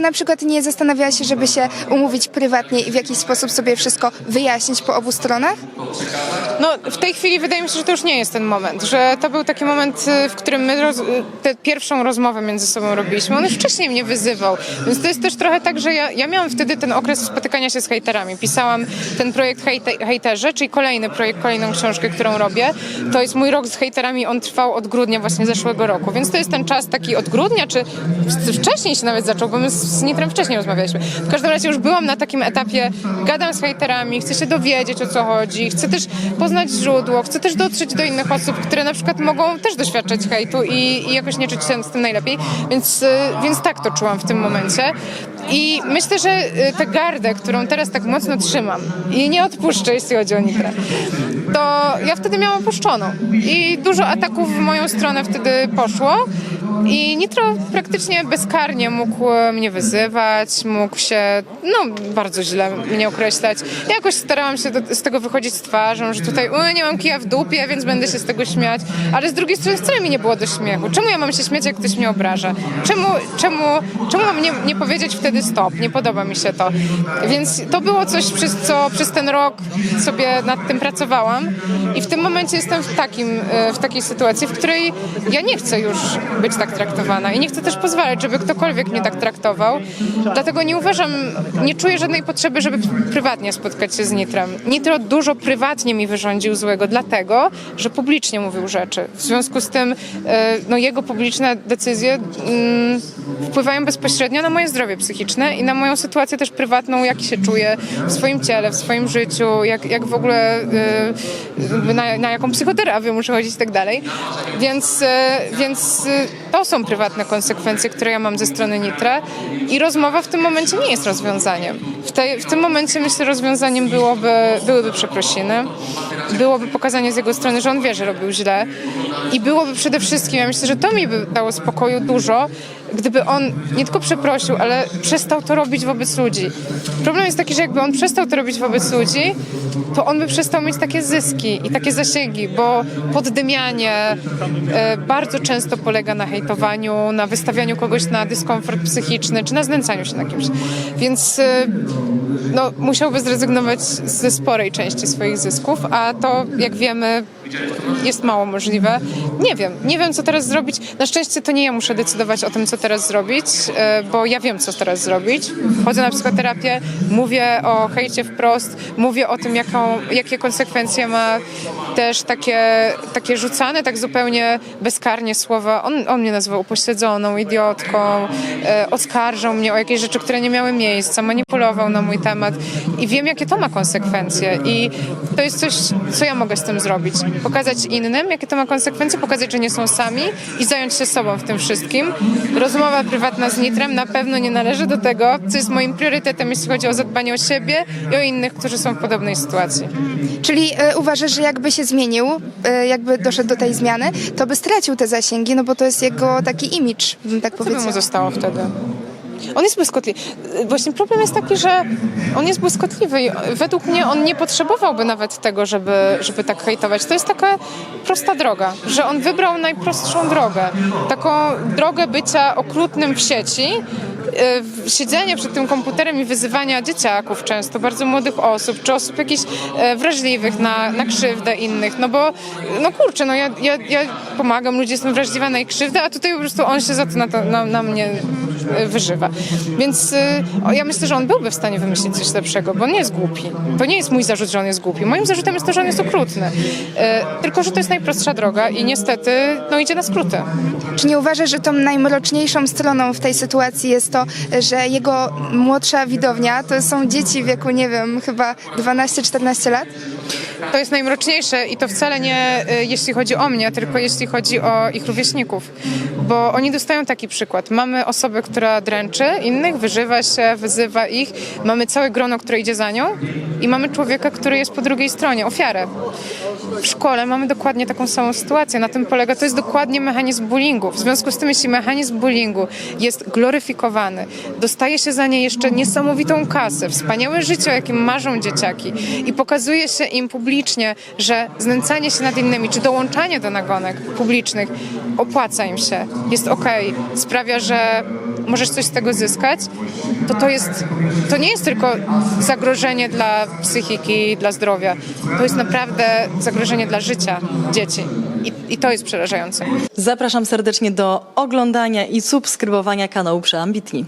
na przykład nie zastanawiała się, żeby się umówić prywatnie i w jakiś sposób sobie wszystko wyjaśnić po obu stronach? No, w tej chwili wydaje mi się, że to już nie jest ten moment, że to był taki moment, y, w którym my roz, y, tę pierwszą rozmowę między sobą robiliśmy. On już wcześniej mnie wyzywał, więc to jest też trochę tak, że ja, ja miałam wtedy ten okres spotykania się z hejterami. Pisałam ten projekt hejte, Hejterzy, czyli kolejny projekt, kolejną książkę, którą robię. To jest mój rok z hejterami, on trwał od grudnia właśnie zeszłego roku, więc to jest ten czas taki od grudnia, czy wcześniej się nawet zaczął, bo my z, z Nitrem wcześniej rozmawialiśmy. W każdym razie już byłam na takim etapie, gadam z hejterami, chcę się dowiedzieć o co chodzi, chcę też poznać źródło, chcę też dotrzeć do innych osób, które na przykład mogą też doświadczać hejtu i, i jakoś nie czuć się z tym najlepiej, więc, y, więc tak to czułam w tym momencie. I myślę, że y, tę gardę, którą teraz tak mocno trzymam i nie odpuszczę, jeśli chodzi o Nitrę, to ja wtedy miałam opuszczoną. I dużo ataków w moją stronę wtedy poszło. I Nitro praktycznie bezkarnie mógł e, mnie wyzywać, mógł się, no bardzo źle mnie określać. Ja jakoś starałam się do, z tego wychodzić z twarzą, że tutaj "U, nie mam kija w dupie, więc będę się z tego śmiać. Ale z drugiej strony wcale mi nie było do śmiechu. Czemu ja mam się śmiać, jak ktoś mnie obraża? Czemu, czemu, czemu mam nie, nie powiedzieć wtedy stop? Nie podoba mi się to. Więc to było coś, przez co przez ten rok sobie nad tym pracowałam. I w tym momencie jestem w, takim, e, w takiej sytuacji, w której ja nie chcę już być tak traktowana i nie chcę też pozwalać, żeby ktokolwiek mnie tak traktował. Dlatego nie uważam, nie czuję żadnej potrzeby, żeby prywatnie spotkać się z Nitrem. Nitro dużo prywatnie mi wyrządził złego, dlatego, że publicznie mówił rzeczy. W związku z tym e, no, jego publiczne decyzje mm, wpływają bezpośrednio na moje zdrowie psychiczne i na moją sytuację też prywatną, jak się czuję w swoim ciele, w swoim życiu, jak, jak w ogóle e, na, na jaką psychoterapię muszę chodzić i tak dalej. Więc, e, więc to są prywatne konsekwencje, które ja mam ze strony Nitra i rozmowa w tym momencie nie jest rozwiązaniem. W, tej, w tym momencie myślę, rozwiązaniem byłoby, byłyby przeprosiny, byłoby pokazanie z jego strony, że on wie, że robił źle i byłoby przede wszystkim, ja myślę, że to mi by dało spokoju dużo, gdyby on nie tylko przeprosił, ale przestał to robić wobec ludzi. Problem jest taki, że jakby on przestał to robić wobec ludzi, to on by przestał mieć takie zyski i takie zasięgi, bo poddymianie e, bardzo często polega na hejtowaniu, na wystawianiu kogoś na dyskomfort psychiczny, czy na znęcaniu się na kimś. Więc e, no, musiałby zrezygnować ze sporej części swoich zysków, a to, jak wiemy, jest mało możliwe. Nie wiem, nie wiem co teraz zrobić. Na szczęście to nie ja muszę decydować o tym, co teraz zrobić, e, bo ja wiem, co teraz zrobić. Chodzę na psychoterapię, mówię o hejcie wprost, mówię o tym, jaką, jakie konsekwencje ma też takie, takie rzucane tak zupełnie bezkarnie słowa. On, on mnie nazywał upośledzoną, idiotką, e, oskarżał mnie o jakieś rzeczy, które nie miały miejsca, manipulował na mój temat i wiem, jakie to ma konsekwencje i to jest coś, co ja mogę z tym zrobić. Pokazać innym, jakie to ma konsekwencje, pokazać, że nie są sami i zająć się sobą w tym wszystkim. Rozmowa prywatna z Nitrem na pewno nie należy do tego, co jest moim priorytetem, jeśli chodzi o zadbanie o siebie i o innych, którzy są w podobnej sytuacji. Czyli e, uważasz, że jakby się zmienił, e, jakby doszedł do tej zmiany, to by stracił te zasięgi, no bo to jest jego taki imidż, bym tak Co by mu zostało wtedy? On jest błyskotliwy. Właśnie problem jest taki, że on jest błyskotliwy i według mnie on nie potrzebowałby nawet tego, żeby, żeby tak hejtować. To jest taka prosta droga, że on wybrał najprostszą drogę. Taką drogę bycia okrutnym w sieci, w- siedzenie przed tym komputerem i wyzywania dzieciaków często, bardzo młodych osób, czy osób jakichś e, wrażliwych na, na krzywdę innych, no bo no kurczę, no ja, ja, ja pomagam, ludzie jestem wrażliwa na ich krzywdę, a tutaj po prostu on się za to na, to, na, na mnie wyżywa. Więc y, ja myślę, że on byłby w stanie wymyślić coś lepszego, bo nie jest głupi. To nie jest mój zarzut, że on jest głupi. Moim zarzutem jest to, że on jest okrutny. E, tylko, że to jest najprostsza droga i niestety no, idzie na skróty. Czy nie uważasz, że tą najmroczniejszą stroną w tej sytuacji jest to, że jego młodsza widownia to są dzieci w wieku, nie wiem, chyba 12-14 lat? To jest najmroczniejsze i to wcale nie y, jeśli chodzi o mnie, tylko jeśli chodzi o ich rówieśników. Bo oni dostają taki przykład. Mamy osobę, która dręczy innych, wyżywa się, wyzywa ich. Mamy całe grono, które idzie za nią i mamy człowieka, który jest po drugiej stronie, ofiarę. W szkole mamy dokładnie taką samą sytuację. Na tym polega, to jest dokładnie mechanizm bullyingu. W związku z tym, jeśli mechanizm bullyingu jest gloryfikowany, dostaje się za nie jeszcze niesamowitą kasę, wspaniałe życie, o jakim marzą dzieciaki i pokazuje się im publicznie, publicznie, że znęcanie się nad innymi, czy dołączanie do nagonek publicznych opłaca im się, jest okej, sprawia, że możesz coś z tego zyskać, to to jest, to nie jest tylko zagrożenie dla psychiki, dla zdrowia. To jest naprawdę zagrożenie dla życia dzieci. I, i to jest przerażające. Zapraszam serdecznie do oglądania i subskrybowania kanału Przeambitni.